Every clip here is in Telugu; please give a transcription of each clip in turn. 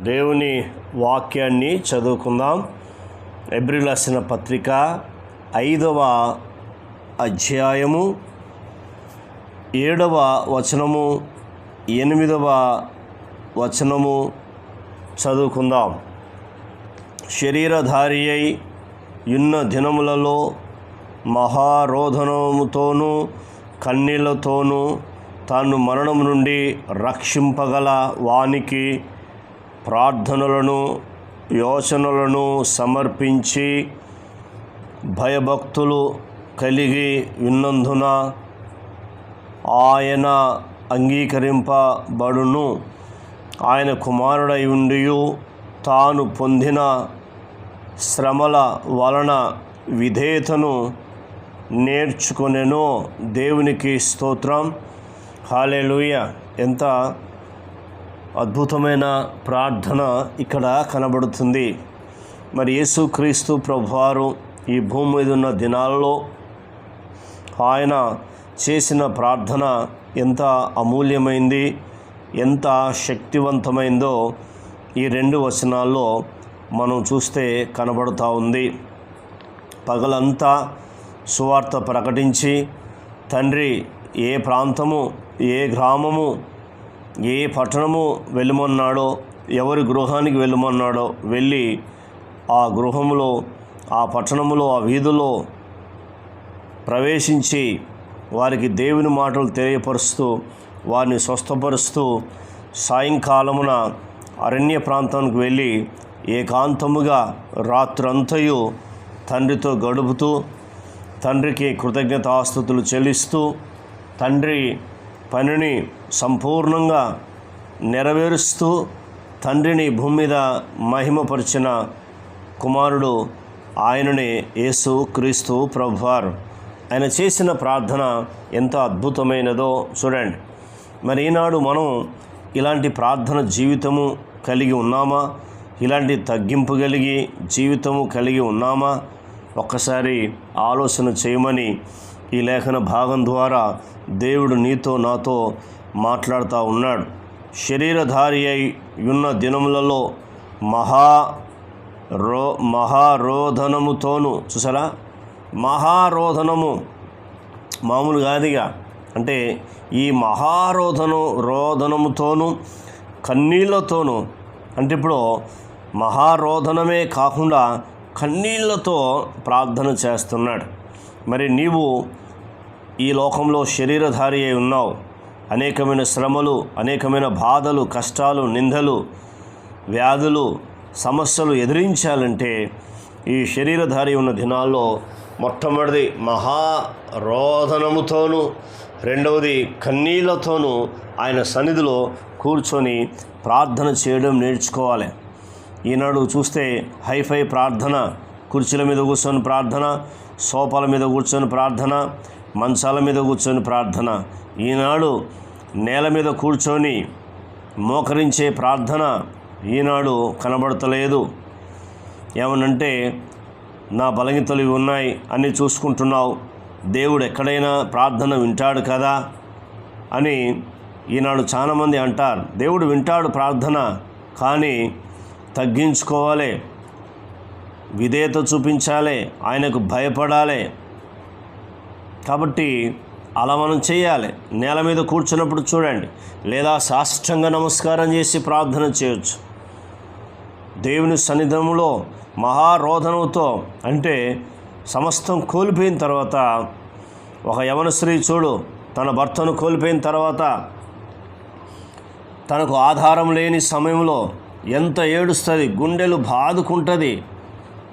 దేవుని వాక్యాన్ని చదువుకుందాం. ఎబ్రిల్ పత్రిక ఐదవ అధ్యాయము ఏడవ వచనము ఎనిమిదవ వచనము చదువుకుందాం. శరీరధారి అయి యున్న దినములలో మహారోధనముతోనూ కన్నీళ్ళతోనూ తాను మరణం నుండి రక్షింపగల వానికి ప్రార్థనలను యోచనలను సమర్పించి భయభక్తులు కలిగి ఉన్నందున ఆయన అంగీకరింపబడును. ఆయన కుమారుడై ఉండి తాను పొందిన శ్రమల వలన విధేయతను నేర్చుకునేను. దేవునికి స్తోత్రం. హాలేలుయ. ఎంత అద్భుతమైన ప్రార్థన ఇక్కడ కనబడుతుంది. మరి యేసుక్రీస్తు ప్రభువారు ఈ భూమి మీద ఉన్న దినాల్లో ఆయన చేసిన ప్రార్థన ఎంత అమూల్యమైంది ఎంత శక్తివంతమైందో ఈ రెండు వచనాల్లో మనం చూస్తే కనబడుతూ ఉంది. పగలంతా సువార్త ప్రకటించి తండ్రి ఏ ప్రాంతము ఏ గ్రామము ఏ పట్టణము వెళ్ళమన్నాడో ఎవరి గృహానికి వెళ్ళమన్నాడో వెళ్ళి ఆ గృహములో ఆ పట్టణములో ఆ వీధిలో ప్రవేశించి వారికి దేవుని మాటలు తెలియపరుస్తూ వారిని స్వస్థపరుస్తూ సాయంకాలమున అరణ్య ప్రాంతానికి వెళ్ళి ఏకాంతముగా రాత్రంతయు తండ్రితో గడుపుతూ తండ్రికి కృతజ్ఞతాస్తుతులు చెల్లిస్తూ తండ్రి పనిని సంపూర్ణంగా నెరవేరుస్తూ తండ్రిని భూమి మీద మహిమపరిచిన కుమారుడు ఆయననే యేసు క్రీస్తు ప్రభువారు. ఆయన చేసిన ప్రార్థన ఎంత అద్భుతమైనదో చూడండి. మరి ఈనాడు మనం ఇలాంటి ప్రార్థన జీవితము కలిగి ఉన్నామా? ఇలాంటి తగ్గింపు కలిగి జీవితము కలిగి ఉన్నామా? ఒక్కసారి ఆలోచన చేయమని ఈ లేఖన భాగం ద్వారా దేవుడు నీతో నాతో మాట్లాడుతూ ఉన్నాడు. శరీరధారి అయి ఉన్న దినములలో మహా రో మహారోధనముతోనూ చూసారా? మహారోధనము మామూలు కాదుగా. అంటే ఈ మహారోధను రోధనముతోనూ కన్నీళ్ళతోనూ అంటే ఇప్పుడు మహారోధనమే కాకుండా కన్నీళ్ళతో ప్రార్థన చేస్తున్నాడు. మరి నీవు ఈ లోకంలో శరీరధారి అయి ఉన్నావు. అనేకమైన శ్రమలు అనేకమైన బాధలు కష్టాలు నిందలు వ్యాధులు సమస్యలు ఎదిరించాలంటే ఈ శరీరధారి ఉన్న దినాల్లో మొట్టమొదటిది మహారోధనముతోనూ రెండవది కన్నీళ్ళతోనూ ఆయన సన్నిధిలో కూర్చొని ప్రార్థన చేయడం నేర్చుకోవాలి. ఈనాడు చూస్తే హైఫై ప్రార్థన కుర్చీల మీద కూర్చొని ప్రార్థన సోఫాల మీద కూర్చొని ప్రార్థన మంచాల మీద కూర్చొని ప్రార్థన. ఈనాడు నేల మీద కూర్చొని మోకరించే ప్రార్థన ఈనాడు కనబడతలేదు. ఏమనంటే నా బలగితలు ఉన్నాయి అని చూసుకుంటున్నావు. దేవుడు ఎక్కడైనా ప్రార్థన వింటాడు కదా అని ఈనాడు చాలామంది అంటారు. దేవుడు వింటాడు ప్రార్థన కానీ తగ్గించుకోవాలి. విధేయత చూపించాలి. ఆయనకు భయపడాలి. కాబట్టి అలా మనం చేయాలి. నేల మీద కూర్చున్నప్పుడు చూడండి. లేదా సాష్టంగా నమస్కారం చేసి ప్రార్థన చేయొచ్చు. దేవుని సన్నిధంలో మహారోధనంతో అంటే సమస్తం కోల్పోయిన తర్వాత ఒక యవన స్త్రీ చూడు తన భర్తను కోల్పోయిన తర్వాత తనకు ఆధారం లేని సమయంలో ఎంత ఏడుస్తుంది గుండెలు బాదుకుంటుంది.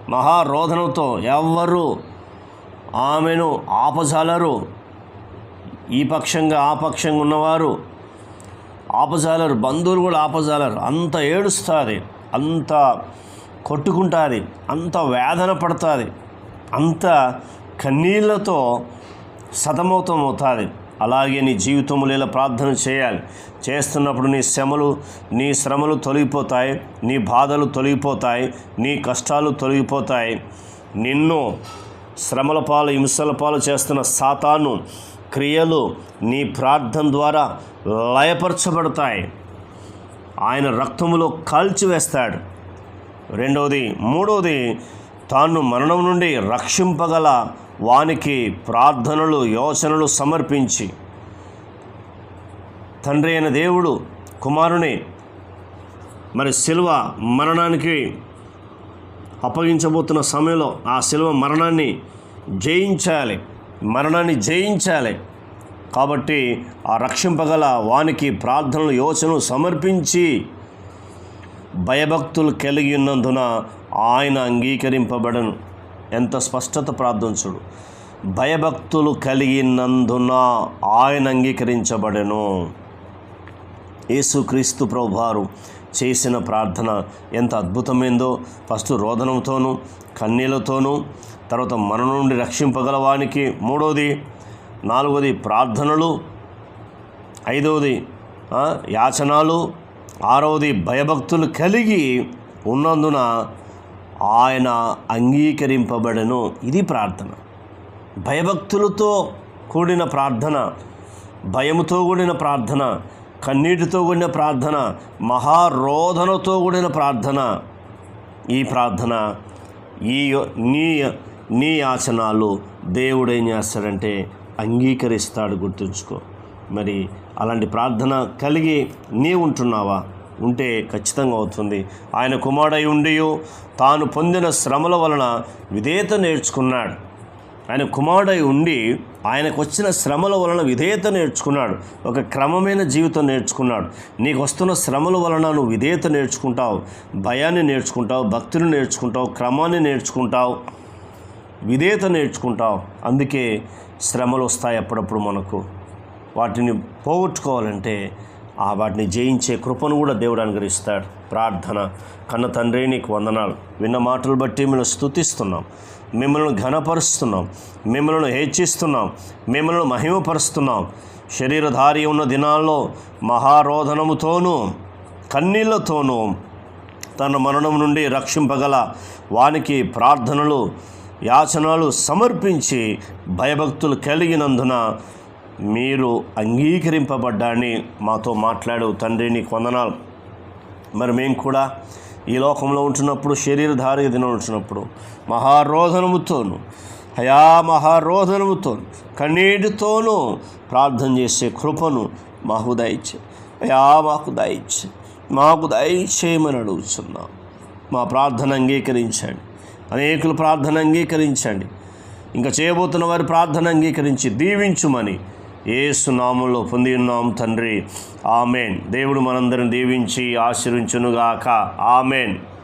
మహారోధనంతో ఎవ్వరు ఆమెను ఆపజాలరు. ఈ పక్షంగా ఆ పక్షంగా ఉన్నవారు ఆపజాలరు. బంధువులు కూడా ఆపజాలరు. అంత ఏడుస్తుంది. అంత కొట్టుకుంటుంది. అంత వేదన పడుతుంది. అంత కన్నీళ్ళతో సతమతమవుతుంది. అలాగే నీ జీవితంలో ఇలా ప్రార్థన చేయాలి. చేస్తున్నప్పుడు నీ శ్రమలు నీ శ్రమలు తొలగిపోతాయి. నీ బాధలు తొలగిపోతాయి. నీ కష్టాలు తొలగిపోతాయి. నిన్ను శ్రమల పాలు హింసల పాలు చేస్తున్న సాతాను క్రియలు నీ ప్రార్థన ద్వారా లయపరచబడతాయి. ఆయన రక్తములో కాల్చివేస్తాడు రెండవది మూడవది తాను మరణం నుండి రక్షింపగల వానికి ప్రార్థనలు యోచనలు సమర్పించి. తండ్రి అయిన దేవుడు కుమారుని మరి శిల్వ మరణానికి అప్పగించబోతున్న సమయంలో ఆ శిలువ మరణాన్ని జయించాలి. మరణాన్ని జయించాలి. కాబట్టి ఆ రక్షింపగల వానికి ప్రార్థనలు యోచనలు సమర్పించి భయభక్తులు కలిగి ఉన్నందున ఆయన అంగీకరింపబడను. ఎంత స్పష్టత ప్రార్థన చూడు. భయభక్తులు కలిగినందున ఆయన అంగీకరించబడను. యేసుక్రీస్తు ప్రభువారు చేసిన ప్రార్థన ఎంత అద్భుతమైందో. ఫస్ట్ రోదనంతోనూ కన్నీళ్ళతోనూ తర్వాత మన నుండి రక్షింపగలవానికి మూడవది నాలుగవది ప్రార్థనలు ఐదవది యాచనాలు ఆరవది భయభక్తులు కలిగి ఉన్నందున ఆయన అంగీకరింపబడను. ఇది ప్రార్థన. భయభక్తులతో కూడిన ప్రార్థన భయముతో కూడిన ప్రార్థన కన్నీటితో కూడిన ప్రార్థన మహారోధనతో కూడిన ప్రార్థన. ఈ ప్రార్థన ఈ నీ నీ ఆచనాలు దేవుడు ఏం చేస్తాడంటే అంగీకరిస్తాడు గుర్తుంచుకో. మరి అలాంటి ప్రార్థన కలిగి నీ ఉంటున్నావా? ఉంటే ఖచ్చితంగా అవుతుంది. ఆయన కుమారుడై ఉండి తాను పొందిన శ్రమల వలన విధేయత నేర్చుకున్నాడు. ఆయన కుమారుడై ఉండి ఆయనకు వచ్చిన శ్రమల వలన విధేయత నేర్చుకున్నాడు. ఒక క్రమమైన జీవితం నేర్చుకున్నాడు. నీకు వస్తున్న శ్రమల వలన నువ్వు విధేయత నేర్చుకుంటావు. భయాన్ని నేర్చుకుంటావు. భక్తిని నేర్చుకుంటావు. క్రమాన్ని నేర్చుకుంటావు. విధేయత నేర్చుకుంటావు. అందుకే శ్రమలు వస్తాయి అప్పుడప్పుడు మనకు. వాటిని పోగొట్టుకోవాలంటే ఆ వాటిని జయించే కృపను కూడా దేవుడు అనుగ్రహిస్తాడు. ప్రార్థన. కన్న తండ్రి నీకు వందనాలు. విన్న మాటలు బట్టి మేము స్తుతిస్తున్నాం. మిమ్మల్ని ఘనపరుస్తున్నాం. మిమ్మల్ని హెచ్చిస్తున్నాం. మిమ్మల్ని మహిమపరుస్తున్నాం. శరీరధారి ఉన్న దినాల్లో మహారోధనముతోనూ కన్నీళ్ళతోనూ తన మరణం నుండి రక్షింపగల వానికి ప్రార్థనలు యాచనలు సమర్పించి భయభక్తులు కలిగినందున మీరు అంగీకరింపబడ్డాన్ని మాతో మాట్లాడు తండ్రిని కొందనాలు మరి మేము కూడా ఈ లోకంలో ఉంటున్నప్పుడు శరీరధారి దినం ఉంటున్నప్పుడు మహారోధనముతోను హయా మహారోధనముతోను కన్నీటితోనూ ప్రార్థన చేసే కృపను మాకు దయచే అయా మాకు దయచే మాకు దయచేయమని అడుగుతున్నాం మా ప్రార్థన అంగీకరించండి. అనేకులు ప్రార్థన అంగీకరించండి. ఇంకా చేయబోతున్న వారి ప్రార్థన అంగీకరించి దీవించుమని ఏసునామంలో పొంది ఉన్నాం తండ్రి. ఆమెన్. దేవుడు మనందరిని దీవించి ఆశీర్వించునుగాక. ఆమెన్.